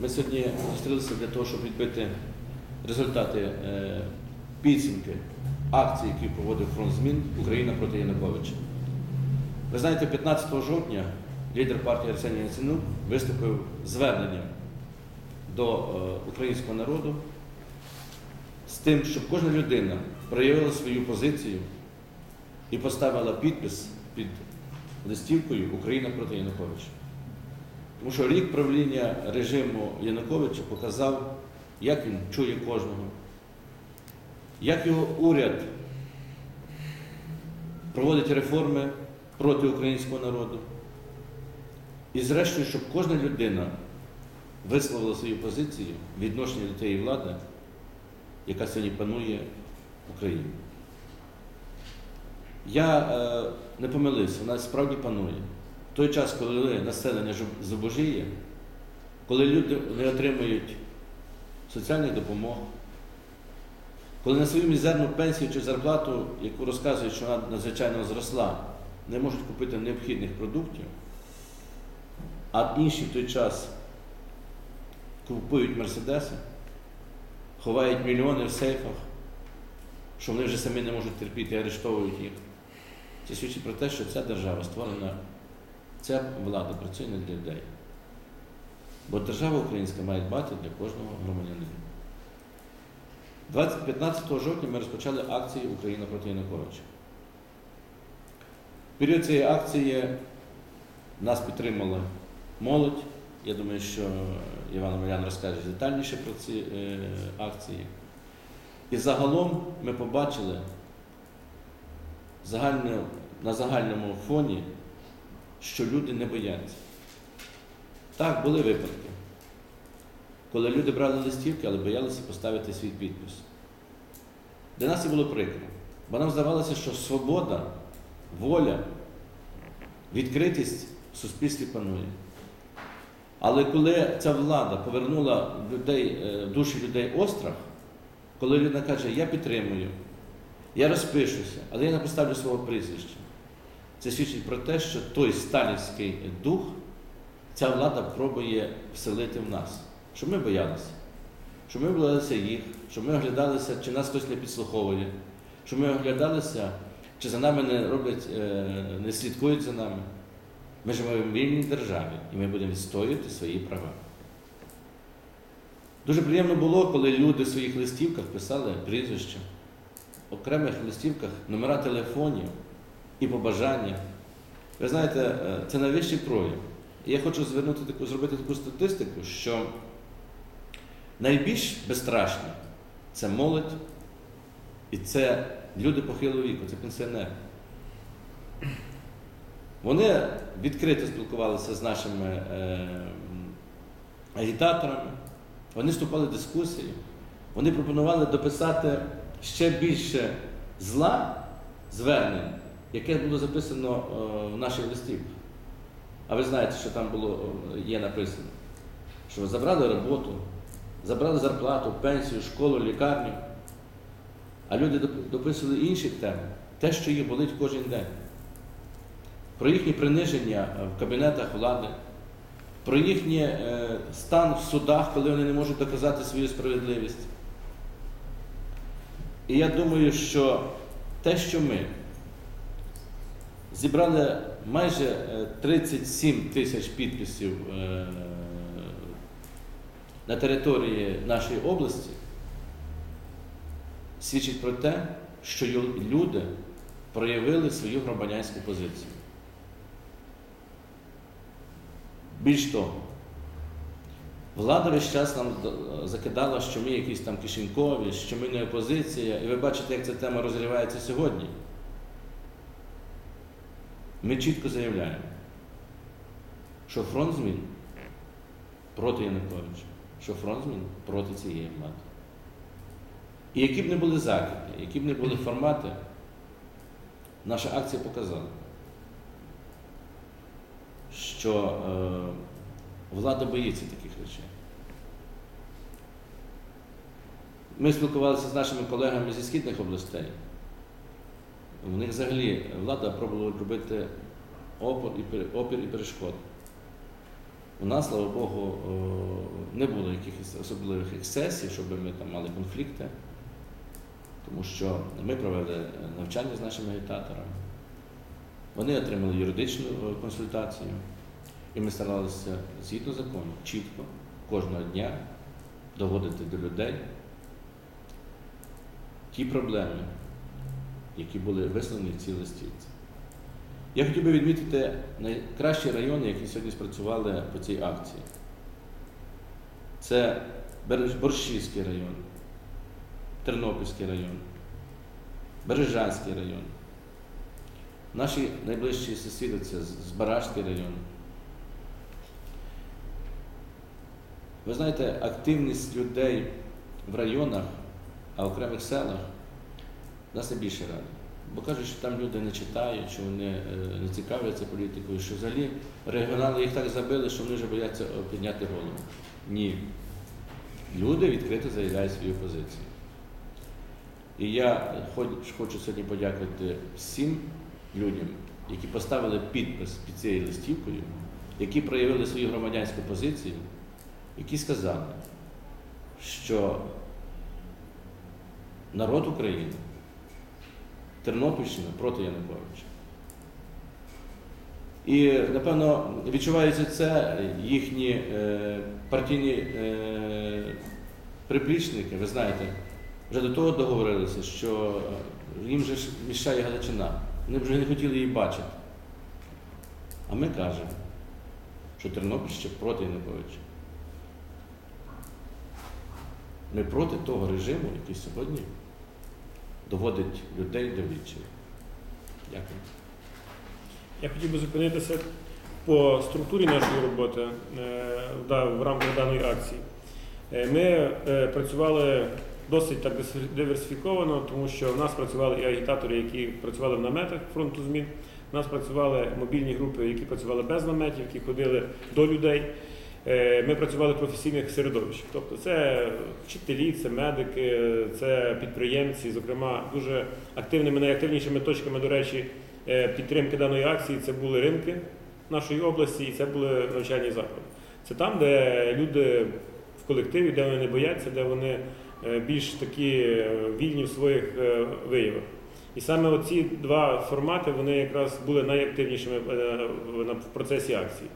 Ми сьогодні зустрілися для того, щоб відбити результати е, підсумки акції, які проводив фронт змін Україна проти Януковича. Ви знаєте, 15 жовтня лідер партії Арсеній Яценюк виступив зверненням до е, українського народу з тим, щоб кожна людина проявила свою позицію і поставила підпис під листівкою Україна проти Януковича. Тому що рік правління режиму Януковича показав, як він чує кожного, як його уряд проводить реформи проти українського народу. І зрештою, щоб кожна людина висловила свою позицію відношення до тієї влади, яка сьогодні панує в Україні. Я е, не помилився, вона справді панує. Той час, коли населення зубожіє, коли люди не отримують соціальних допомог, коли на свою мізерну пенсію чи зарплату, яку розказують, що вона надзвичайно зросла, не можуть купити необхідних продуктів, а інші в той час купують мерседеси, ховають мільйони в сейфах, що вони вже самі не можуть терпіти і арештовують їх. Це свідчить про те, що ця держава створена, ця влада працює не для людей. Бо держава українська має дбати для кожного громадянина. 15 жовтня ми розпочали акцію Україна проти Януковича. В період цієї акції нас підтримала молодь. Я думаю, що Іван Омелян розкаже детальніше про ці е, акції. І загалом ми побачили загально, на загальному фоні, що люди не бояться. Так, були випадки, коли люди брали листівки, але боялися поставити свій підпис. Для нас це було прикро, бо нам здавалося, що свобода, воля, відкритість в суспільстві панує. Але коли ця влада повернула людей, е, душі людей острах, коли людина каже, я підтримую, я розпишуся, але я не поставлю свого прізвища, це свідчить про те, що той сталінський дух ця влада пробує вселити в нас, щоб ми боялися, щоб ми боялися їх, щоб ми оглядалися, чи нас хтось не підслуховує, щоб ми оглядалися, чи за нами не роблять, е, не слідкують за нами. Ми живемо в вільній державі і ми будемо відстоювати свої права. Дуже приємно було, коли люди в своїх листівках писали прізвища, в окремих листівках номера телефонів і побажання. Ви знаєте, е, це найвищий прояв. Я хочу звернути таку, зробити таку статистику, що найбільш безстрашні це молодь і це люди похилого віку, це пенсіонери. Вони відкрито спілкувалися з нашими е, агітаторами, вони вступали в дискусії, вони пропонували дописати ще більше зла звернень, яке було записано е, в наших листівках. А ви знаєте, що там було, е, є написано, що забрали роботу, забрали зарплату, пенсію, школу, лікарню. А люди дописували інші теми, те, що їх болить кожен день. Про їхнє приниження е, в кабінетах влади, про їхній стан в судах, коли вони не можуть доказати свою справедливість. І я думаю, що те, що ми зібрали майже е, 37 тисяч підписів е, на території нашої області, свідчить про те, що люди проявили свою громадянську позицію. Більш того, влада весь час нам закидала, що ми якісь там кишенькові, що ми не опозиція, і ви бачите, як ця тема розривається сьогодні. Ми чітко заявляємо, що фронт змін проти Януковича, що фронт змін проти цієї влади. І які б не були закиди, які б не були формати, наша акція показала, що е, влада боїться таких речей. Ми спілкувалися з нашими колегами зі східних областей. У них взагалі влада пробувала робити опор і, опір і перешкод. У нас, слава Богу, не було якихось особливих ексцесів, щоб ми там мали конфлікти, тому що ми провели е, навчання з нашими агітаторами. Вони отримали юридичну е, консультацію, і ми старалися згідно закону, чітко, кожного дня доводити до людей ті проблеми, які були вислані в цій листівці. Я хотів би відмітити найкращі райони, які сьогодні спрацювали по цій акції. Це Борщівський район, Тернопільський район, Бережанський район. Наші найближчі сусіди це Збаражський район. Ви знаєте, активність людей в районах, а в окремих селах нас найбільше радить. Бо кажуть, що там люди не читають, що вони е, не цікавляться політикою, що взагалі регіонали їх так забили, що вони вже бояться е, підняти голову. Ні. Люди відкрито заявляють свою позицію. І я хочу сьогодні подякувати всім людям, які поставили підпис під цією листівкою, які проявили свою громадянську позицію, які сказали, що народ України, Тернопільщина проти Януковича. І, напевно, відчувається це їхні е, партійні е, приплічники, ви знаєте, вже до того договорилися, що їм же мішає Галичина. Вони вже не хотіли її бачити. А ми кажемо, що Тернопільщина проти Януковича. Ми проти того режиму, який сьогодні доводить людей до відчаю. Дякую. Я хотів би зупинитися по структурі нашої роботи е, в рамках даної акції. Е, Ми е, працювали досить так диверсифіковано, тому що в нас працювали і агітатори, які працювали в наметах фронту змін. У нас працювали мобільні групи, які працювали без наметів, які ходили до людей. Е, Ми працювали в професійних середовищах. Тобто це вчителі, це медики, це підприємці. Зокрема, дуже активними, найактивнішими точками, до речі, е, підтримки даної акції це були ринки нашої області і це були навчальні заклади. Це там, де люди в колективі, де вони не бояться, де вони е, більш такі вільні в своїх виявах. І саме оці два формати вони якраз були найактивнішими в- на- в процесі акції.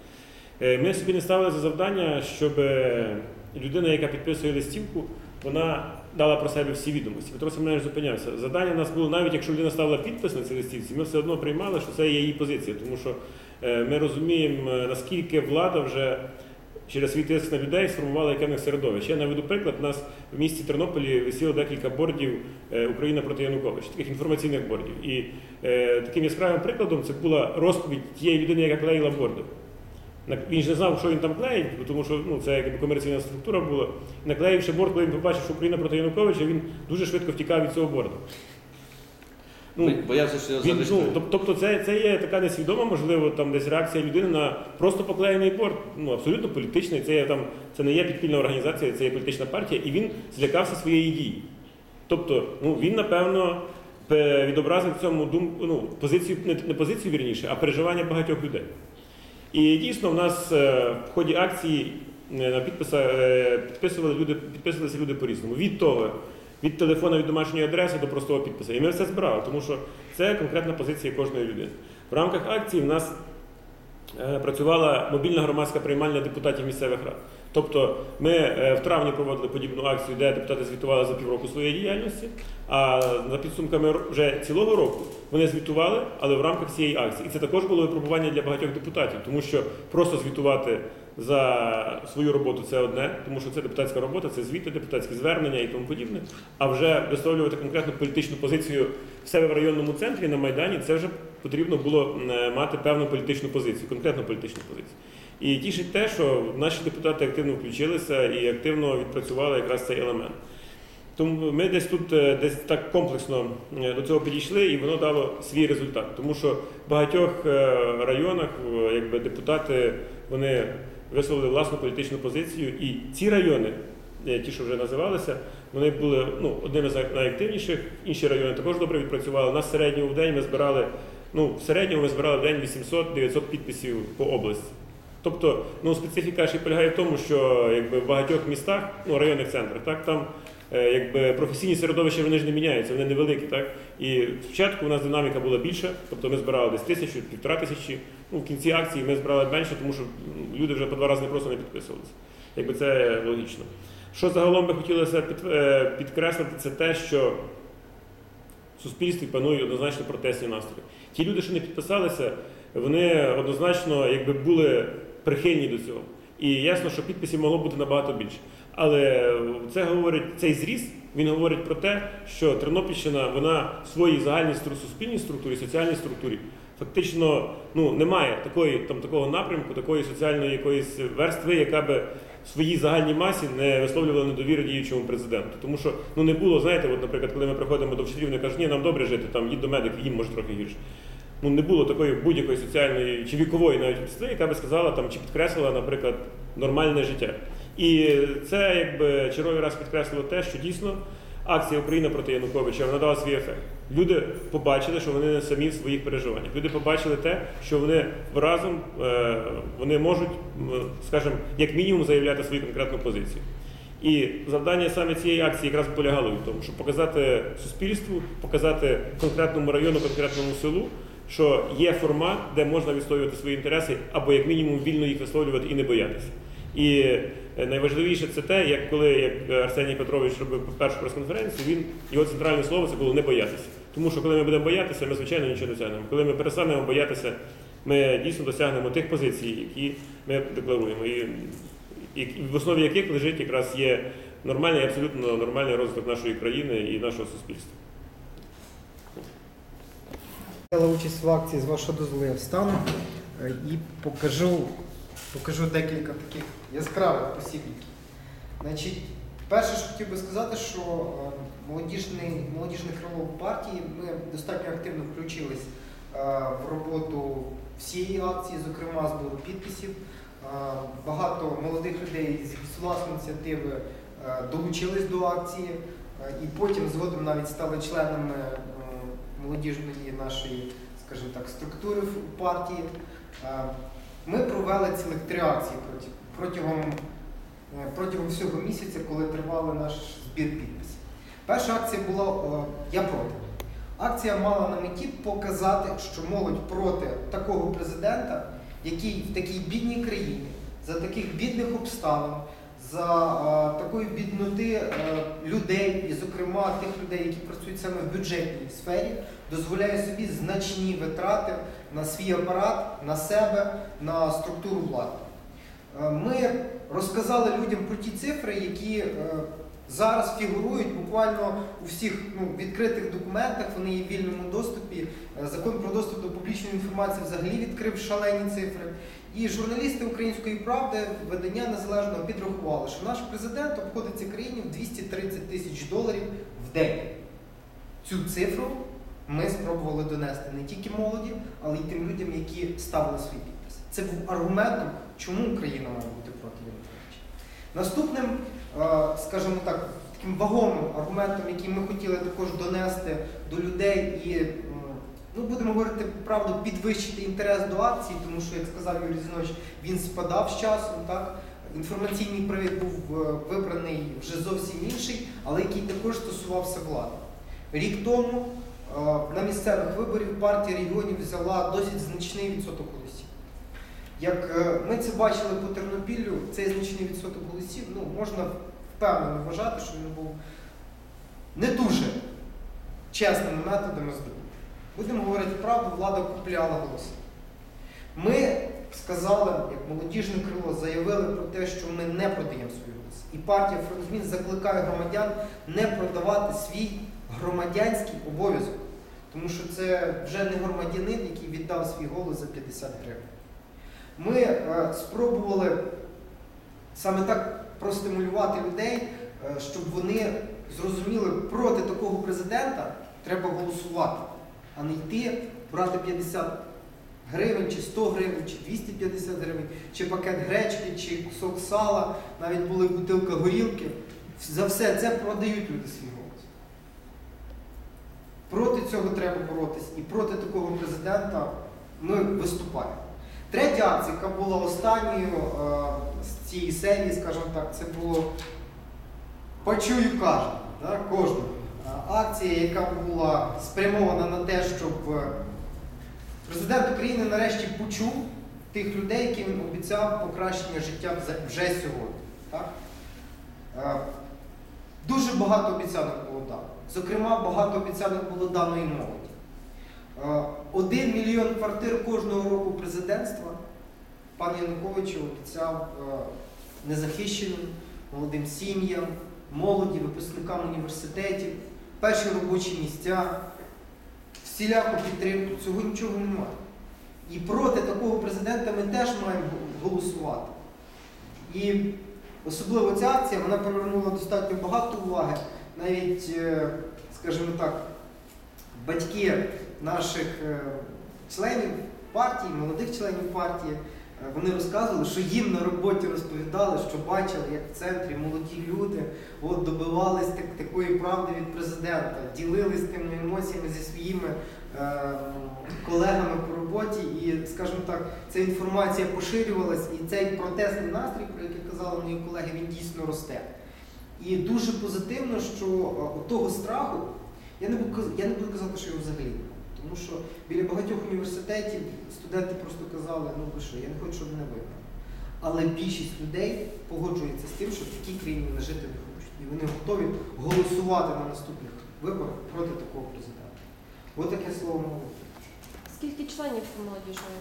Е, Ми собі не ставили за завдання, щоб е, людина, яка підписує листівку, вона дала про себе всі відомості. Петро Семенович зупинявся. Завдання в нас було, навіть якщо людина ставила підпис на цій листівці, ми все одно приймали, що це є її позиція, тому що е, ми розуміємо, наскільки влада вже через свій тиск на людей сформувала якимось середовище. Я наведу приклад, у нас в місті Тернополі висіло декілька бордів Україна проти Януковича, таких інформаційних бордів. І е, таким яскравим прикладом це була розповідь тієї людини, яка клеїла борди. Він ж не знав, що він там клеїть, тому що ну, це якби комерційна структура була. Наклеївши борт, коли він побачив, що Україна проти Януковича, він дуже швидко втікав від цього борду. Ну, Боявся, що він, ну, тобто це, це є така несвідома, можливо, там десь реакція людини на просто поклеєний борт. Ну, абсолютно політичний. Це, є, там, це не є підпільна організація, це є політична партія, і він злякався своєї дії. Тобто, ну, він, напевно, відобразив в цьому думку, ну, позицію, не позицію вірніше, а переживання багатьох людей. І дійсно, в нас е, в ході акції е, на е, підписували люди, підписувалися люди по-різному. Від того, від телефона, від домашньої адреси до простого підпису. І ми все збирали, тому що це конкретна позиція кожної людини. В рамках акції в нас працювала мобільна громадська приймальня депутатів місцевих рад. Тобто ми е, в травні проводили подібну акцію, де депутати звітували за півроку своєї діяльності, а за підсумками вже цілого року вони звітували, але в рамках цієї акції. І це також було випробування для багатьох депутатів, тому що просто звітувати за свою роботу це одне, тому що це депутатська робота, це звіти, депутатські звернення і тому подібне. А вже висловлювати конкретну політичну позицію в себе в районному центрі на Майдані, це вже потрібно було е, мати певну політичну позицію, конкретну політичну позицію. І тішить те, що наші депутати активно включилися і активно відпрацювали якраз цей елемент. Тому ми десь тут е, десь так комплексно е, до цього підійшли, і воно дало свій результат. Тому що в багатьох е, районах якби, депутати вони висловили власну політичну позицію, і ці райони, ті, що вже називалися, вони були ну, одними з найактивніших. Інші райони також добре відпрацювали. Нас середньому в день ми збирали, ну, в середньому ми збирали в день 800-900 підписів по області. Тобто, ну специфіка ще полягає в тому, що якби в багатьох містах, ну районних центрах, так там е, якби професійні середовища вони ж не міняються, вони невеликі, так і спочатку у нас динаміка була більша, тобто ми збирали десь тисячу, півтора тисячі. Ну в кінці акції ми збирали менше, тому що люди вже по два рази не просто не підписувалися. Якби це логічно. Що загалом би хотілося е, підкреслити, це те, що в суспільстві панують однозначно протестні настрої. Ті люди, що не підписалися, вони однозначно якби були прихильні до цього. І ясно, що підписів могло бути набагато більше. Але це говорить цей зріст. Він говорить про те, що Тернопільщина вона в своїй загальній суспільній структурі, соціальній структурі фактично ну немає такої там такого напрямку, такої соціальної якоїсь верстви, яка би в своїй загальній масі не висловлювала недовіру діючому президенту. Тому що ну не було, знаєте, от, наприклад, коли ми приходимо до вчителів, вони кажуть, ні, нам добре жити, там їдь до медиків, їм може трохи гірше. Ну не було такої будь-якої соціальної чи вікової навіть верстви, яка би сказала там чи підкреслила, наприклад, нормальне життя. І це якби черговий раз підкреслило те, що дійсно акція Україна проти Януковича вона дала свій ефект. Люди побачили, що вони не самі в своїх переживаннях. Люди побачили те, що вони разом е, вони можуть, скажімо, як мінімум заявляти свою конкретну позицію. І завдання саме цієї акції якраз полягало в тому, щоб показати суспільству, показати конкретному району, конкретному селу, що є формат, де можна відстоювати свої інтереси, або як мінімум вільно їх висловлювати і не боятися. І е, найважливіше це те, як коли як Арсеній Петрович робив першу прес-конференцію, він його центральне слово це було не боятися. Тому що коли ми будемо боятися, ми звичайно нічого не досягнемо. Коли ми перестанемо боятися, ми дійсно досягнемо тих позицій, які ми декларуємо, і, і в основі яких лежить якраз є нормальний, абсолютно нормальний розвиток нашої країни і нашого суспільства. Взяла участь в акції з вашого дозволу я встану е, і покажу, покажу декілька таких яскравих посібників. Значить, перше, що хотів би сказати, що е, молодіжний, молодіжне крило партії ми достатньо активно включились е, в роботу всієї акції, зокрема збору підписів. Багато молодих людей з власної ініціативи долучились до акції і потім згодом навіть стали членами молодіжної нашої, скажімо так, структури в партії. Ми провели цілих три акції протягом, е, протягом всього місяця, коли тривав наш збір підписів. Перша акція була Я проти. Акція мала на меті показати, що молодь проти такого президента, який в такій бідній країні, за таких бідних обставин, за а, такої бідноти а, людей, і, зокрема, тих людей, які працюють саме в бюджетній сфері, дозволяє собі значні витрати на свій апарат, на себе, на структуру влади. Е, Ми розказали людям про ті цифри, які е, зараз фігурують буквально у всіх ну, відкритих документах, вони є в вільному доступі. Е, Закон про доступ до публічної інформації взагалі відкрив шалені цифри. І журналісти української правди видання незалежного підрахували, що наш президент обходиться країні в 230 тисяч доларів в день. Цю цифру ми спробували донести не тільки молоді, але й тим людям, які ставили свої підписи. Це був аргументом, чому Україна має бути проти Януковича. Наступним, скажімо так, таким вагомим аргументом, який ми хотіли також донести до людей і, ну будемо говорити правду, підвищити інтерес до акції, тому що, як сказав Юрій Зінович, він спадав з часом. Так? Інформаційний привід був е, вибраний вже зовсім інший, але який також стосувався влади. Рік тому е, на місцевих виборів партія регіонів взяла досить значний відсоток голосів. Як е, ми це бачили по Тернопіллю, цей значний відсоток голосів ну, можна впевнено вважати, що він був не дуже чесними методами здобув. Будемо говорити правду, влада купляла голоси. Ми сказали, як молодіжне крило, заявили про те, що ми не продаємо свої голоси. І партія «Фронт змін закликає громадян не продавати свій громадянський обов'язок. Тому що це вже не громадянин, який віддав свій голос за 50 гривень. Ми е, спробували саме так простимулювати людей, е, щоб вони зрозуміли, проти такого президента треба голосувати, а не йти, брати 50 гривень, чи 100 гривень, чи 250 гривень, чи пакет гречки, чи кусок сала, навіть були бутилка горілки. За все це продають люди свій голос. Проти цього треба боротись і проти такого президента ми виступаємо. Третя акція, яка була останньою е, з цієї серії, скажімо так, це було Почую кожен, да, кожного. Е, Акція, яка була спрямована на те, щоб е, президент України нарешті почув тих людей, яким він обіцяв покращення життя вже- сьогодні. Так? Дуже багато обіцянок було дано. Зокрема, багато обіцянок було дано і молоді. Е, Один мільйон квартир кожного року президентства пан Янукович обіцяв е, незахищеним, молодим сім'ям, молоді, випускникам університетів, перші робочі місця, всіляку підтримку. Цього нічого немає. І проти такого президента ми теж маємо голосувати. І особливо ця акція вона привернула достатньо багато уваги. Навіть, е, скажімо так, батьки наших е, членів партії, молодих членів партії, е, вони розказували, що їм на роботі розповідали, що бачили, як в центрі молоді люди от, добивались так, такої правди від президента, ділились тими емоціями зі своїми е, колегами по роботі, і, скажімо так, ця інформація поширювалась, і цей протестний настрій, про який казали мої колеги, він дійсно росте. І дуже позитивно, що е, того страху, я не буду, я не буду казати, що його взагалі. Тому що біля багатьох університетів студенти просто казали, ну ви що, я не хочу, щоб мене вигнали. Але більшість людей погоджується з тим, що в такій країні вони жити не хочуть. І вони готові голосувати на наступних виборах проти такого президента. Ось таке слово молоді. Скільки членів молодіжної?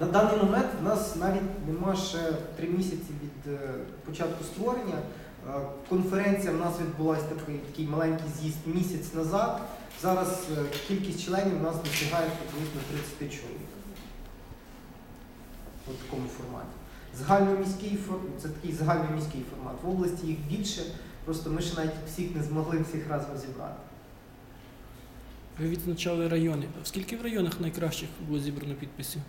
На даний момент в нас навіть нема ще три місяці від е, початку створення. Е, Конференція в нас відбулася такий, такий маленький з'їзд місяць назад. Зараз е, кількість членів у нас досягає приблизно 30 чоловік. У такому форматі. Загальноміський формат, це такий загальноміський формат. В області їх більше, просто ми ще навіть всіх не змогли всіх разом зібрати. Ви відзначали райони. А скільки в районах найкращих було зібрано підписів?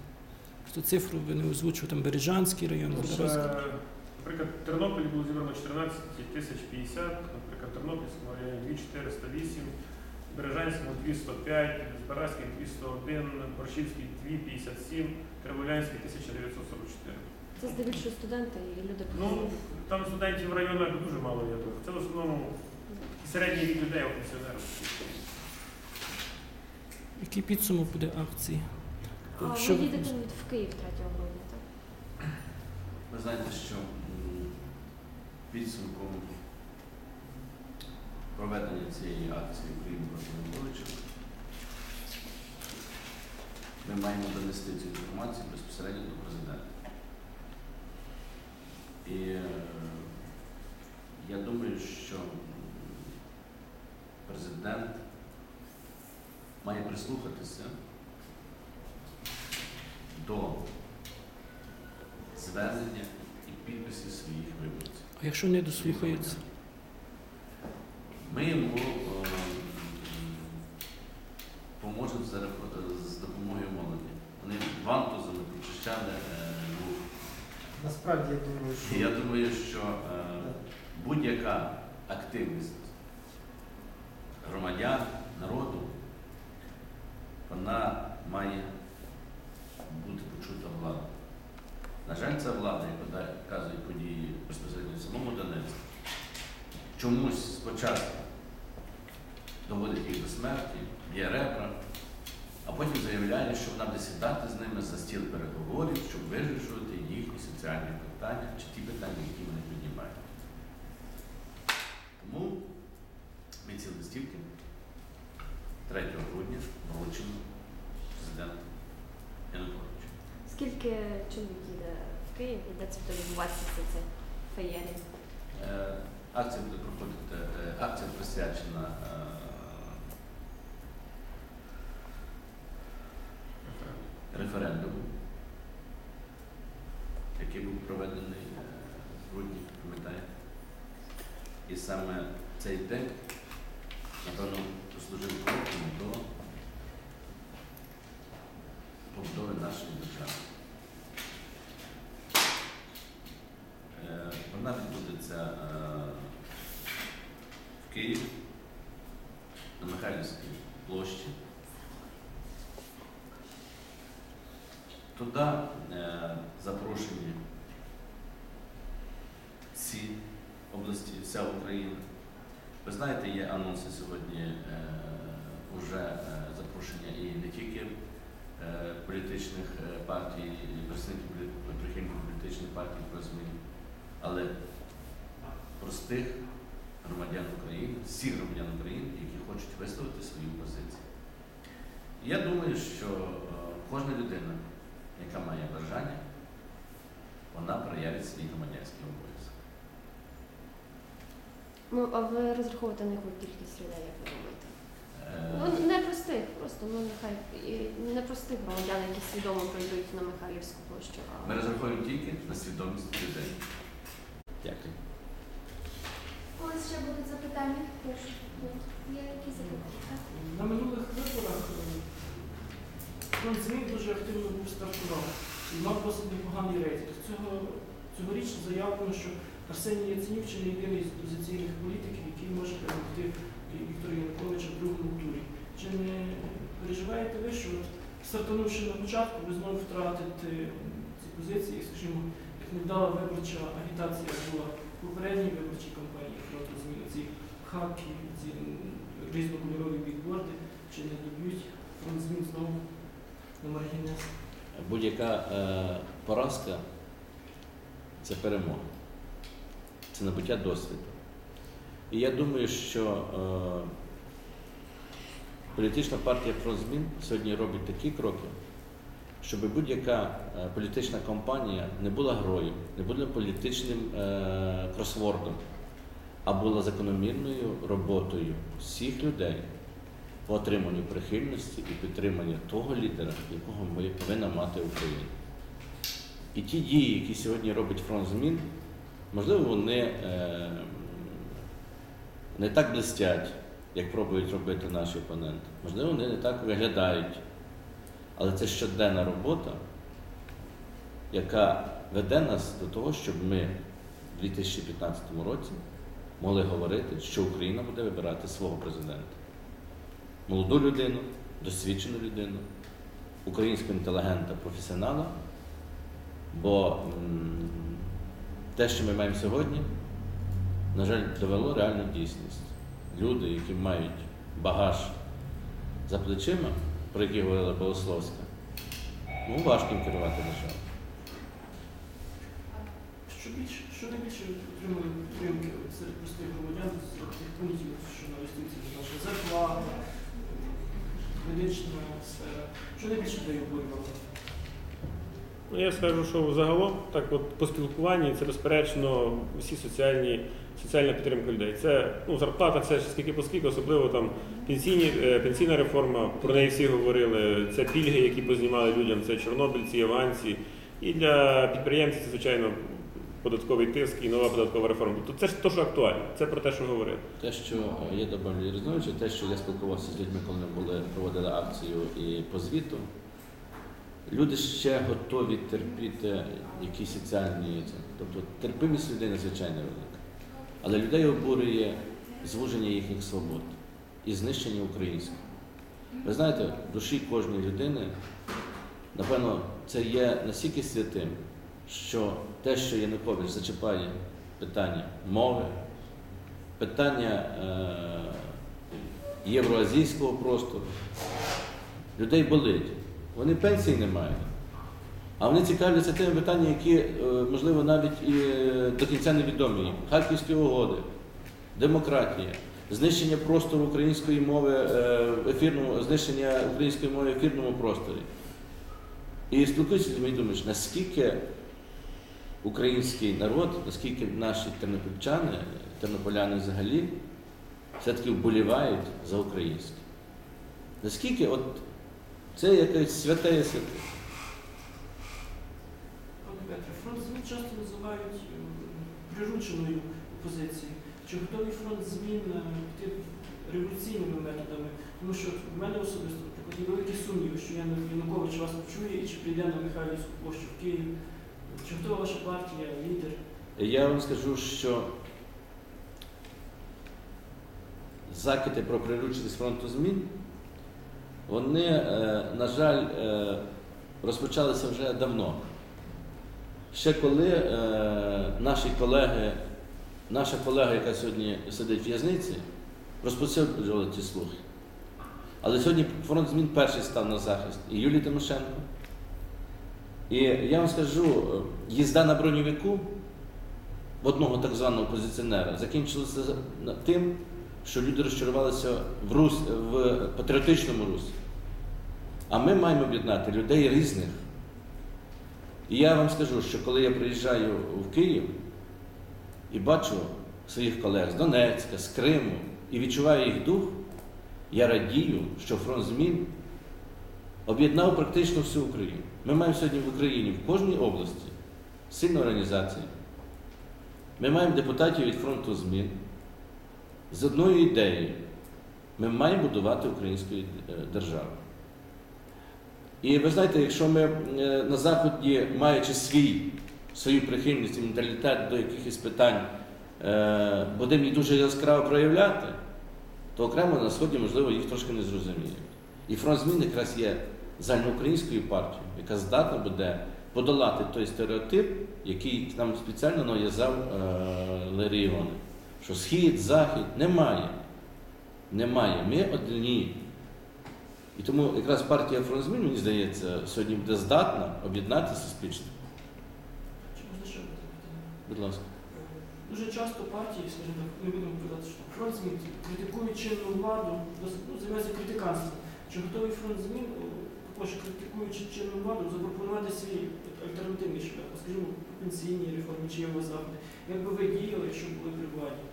Просто цифру ви не озвучили, там Бережанський район, е, Наприклад, в Тернополі було зібрано 14 тисяч 50, наприклад, в Тернопільському районі 2408, в Бережанському 205, Збаразький 201, Борщівський 257, Криволянський 1944. Це здебільшого студенти і люди Ну, там студентів в районах дуже мало, я думаю. Це в основному середній вік людей, а пенсіонерів. Який підсумок буде акції? А ви їдете в Київ 3 грудня, так? Ви знаєте, що підсумком проведення цієї акції Україна проти Януковича ми маємо донести цю інформацію безпосередньо до президента. І е, я думаю, що президент має прислухатися до звернення і підписів своїх виборців. А якщо не дослухаються? Ми йому е, поможемо за з допомогою молоді. Вони вантузами прочищали е, рух. Насправді я думаю, що я думаю, що е, будь-яка активність громадян, народу, вона має бути почута владою. На жаль, ця влада, яка безпосередньо в самому Донецьку, чомусь спочатку доводить їх до смерті, б'є ребра, а потім заявляє, що вона буде сідати з ними за стіл переговорів, щоб вирішувати їхні соціальні питання чи ті питання, які вони піднімають. Тому ми ці листівки 3 грудня вручимо президенту Януковичу. Скільки чоловік їде в Київ і де це відбуватися феєрія? Е, Акція буде проходити, е, акція присвячена е, референдуму, який був проведений е, в грудні, пам'ятаєте? І саме цей день, напевно, послужив кроком до побудови нашої держави. Е, Вона відбудеться е, в Києві на Михайлівській площі. Туди е, запрошені всі області, вся Україна. Ви знаєте, є анонси сьогодні е, вже е, запрошення і не тільки е, політичних е, партій, і представників полі- прихильників політичних партій про але простих громадян України, всіх громадян України, які хочуть висловити свою позицію. Я думаю, що е, кожна людина, яка має бажання, вона проявить свій громадянський обов'язок. Ну, а ви розраховуєте на яку кількість людей, як ви думаєте? Ну, не простих, просто ну нехай і не простих громадян, які свідомо прийдуть на Михайлівську площу. а- Ми розраховуємо тільки на свідомість людей. Дякую. Ось ще будуть запитання. Прошу. Є якісь запитання? На минулих виборах е, фронт дуже активно був стартував і мав досить непоганий рейтинг. Цього, цьогоріч заявлено, що Арсеній Яценюк чи не єдиний з опозиційних політиків, який може перемогти Віктора Януковича в другому турі. Чи не переживаєте ви, що стартанувши на початку, ви знову втратите ці позиції, скажімо, як невдала виборча агітація була в попередній виборчій кампанії фронту змін, ці хаки, ці різнокольорові бікборди, чи не доб'ють фронт змін знову на маргінес? Будь-яка е, поразка це перемога, це набуття досвіду. І я думаю, що е, політична партія «Прозмін» сьогодні робить такі кроки, щоб будь-яка е, політична кампанія не була грою, не була політичним е, кросвордом, а була закономірною роботою всіх людей по отриманню прихильності і підтриманню того лідера, якого ми повинна мати Україна. І ті дії, які сьогодні робить фронт змін, можливо, вони е, не так блистять, як пробують робити наші опоненти. Можливо, вони не так виглядають. Але це щоденна робота, яка веде нас до того, щоб ми в 2015 році могли говорити, що Україна буде вибирати свого президента молоду людину, досвідчену людину, українського інтелігента, професіонала. Бо те, що ми маємо сьогодні, на жаль, довело реальну дійсність. Люди, які мають багаж за плечима, про які говорила Богословська, ну важко керувати державою. Що більше, що найбільше отримали підтримки серед простих громадян з тих пунктів, що навеститься наша зарплата, медична сфера. Що найбільше дає обурювало? Ну, я скажу, що загалом, так от по спілкуванні, це безперечно всі соціальні, соціальна підтримка людей. Це ну, зарплата, це скільки поскільки, особливо там пенсійні, е, пенсійна реформа, про неї всі говорили. Це пільги, які познімали людям, це чорнобильці, авансі. І для підприємців це, звичайно, податковий тиск і нова податкова реформа. Тобто це ж те, що актуально, це про те, що говорили. Те, що е, я добавлю Різновичу, те, що я спілкувався з людьми, коли ми були, проводили акцію і по звіту, люди ще готові терпіти якісь соціальні. Тобто терпимість людей надзвичайно велика. Але людей обурює звуження їхніх свобод і знищення українського. Ви знаєте, в душі кожної людини, напевно, це є настільки святим, що те, що Янукович зачіпає питання мови, питання е, євроазійського простору. Людей болить. Вони пенсії не мають. А вони цікавляться тими питаннями, які, е, можливо, навіть і е, до кінця невідомі. Харківські угоди, демократія, знищення простору української мови е, в ефірному, знищення української мови в ефірному просторі. І спілкуюся з людьми думаєш, наскільки український народ, наскільки наші тернопільчани, тернополяни взагалі, все-таки вболівають за українське. Наскільки от це якесь святе є святе. Пане Петре, фронт змін часто називають е, прирученою опозицією. Чи готовий фронт змін е, піти революційними методами? Тому що в мене особисто, є великі сумніви, що Яну- Янукович вас почує і чи прийде на Михайлівську площу в Київ. Чи готова ваша партія, лідер? Я вам скажу, що закиди про прирученість фронту змін, вони, е, на жаль, е, розпочалися вже давно. Ще коли е, наші колеги, наша колега, яка сьогодні сидить в в'язниці, розповсюджували ці слухи. Але сьогодні фронт змін перший став на захист і Юлії Тимошенко. І я вам скажу, їзда на броньовику одного так званого опозиціонера закінчилася тим, що люди розчарувалися в, рус, в патріотичному русі. А ми маємо об'єднати людей різних. І я вам скажу, що коли я приїжджаю в Київ і бачу своїх колег з Донецька, з Криму і відчуваю їх дух, я радію, що фронт змін об'єднав практично всю Україну. Ми маємо сьогодні в Україні в кожній області сильну організацію. Ми маємо депутатів від фронту змін з одною ідеєю. Ми маємо будувати українську е, державу. І ви знаєте, якщо ми е, на Заході, маючи свій, свою прихильність і менталітет до якихось питань, е, будемо їх дуже яскраво проявляти, то окремо на Сході, можливо, їх трошки не зрозуміють. І фронт змін якраз є загальноукраїнською партією, яка здатна буде подолати той стереотип, який нам спеціально нав'язав е, Ларій Ігони. Що схід, захід немає. Немає. Ми одні. І тому якраз партія фронт змін, мені здається, сьогодні буде здатна об'єднати суспільство. Чи можна ще питання? Будь ласка. Дуже часто партії, скажімо так, не будемо казати, що фронт змін критикують чинну владу, ну, займаються критиканством. Чи готовий фронт змін, також критикуючи чинну владу, запропонувати свій альтернативний шлях, скажімо, по пенсійній реформі, чи вас заходи? Як би ви діяли, якщо були при владі?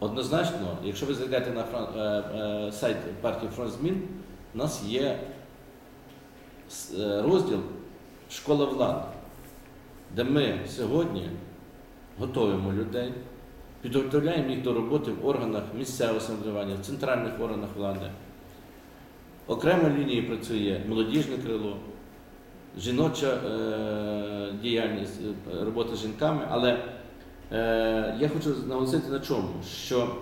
Однозначно, якщо ви зайдете на фрон- е, е, сайт партії Фронт Змін, у нас є е, розділ Школа влади, де ми сьогодні готуємо людей, підготовляємо їх до роботи в органах місцевого самоврядування, в центральних органах влади. Окремо лінії працює молодіжне крило, жіноча е, діяльність, робота з жінками, але Е, я хочу наголосити на чому, що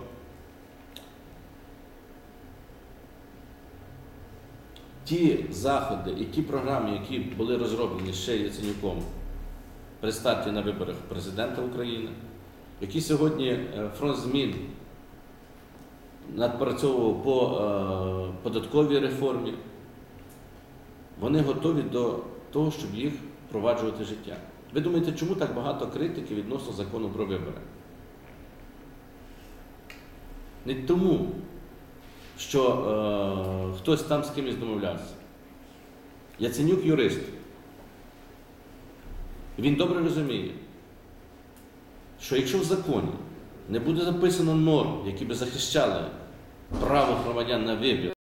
ті заходи і ті програми, які були розроблені ще Яценюком при старті на виборах президента України, які сьогодні е, фронт змін надпрацьовував по е, податковій реформі, вони готові до того, щоб їх впроваджувати життя. Ви думаєте, чому так багато критики відносно закону про вибори? Не тому, що е, хтось там з кимось домовлявся. Яценюк юрист. Він добре розуміє, що якщо в законі не буде записано норм, які би захищали право громадян на вибір,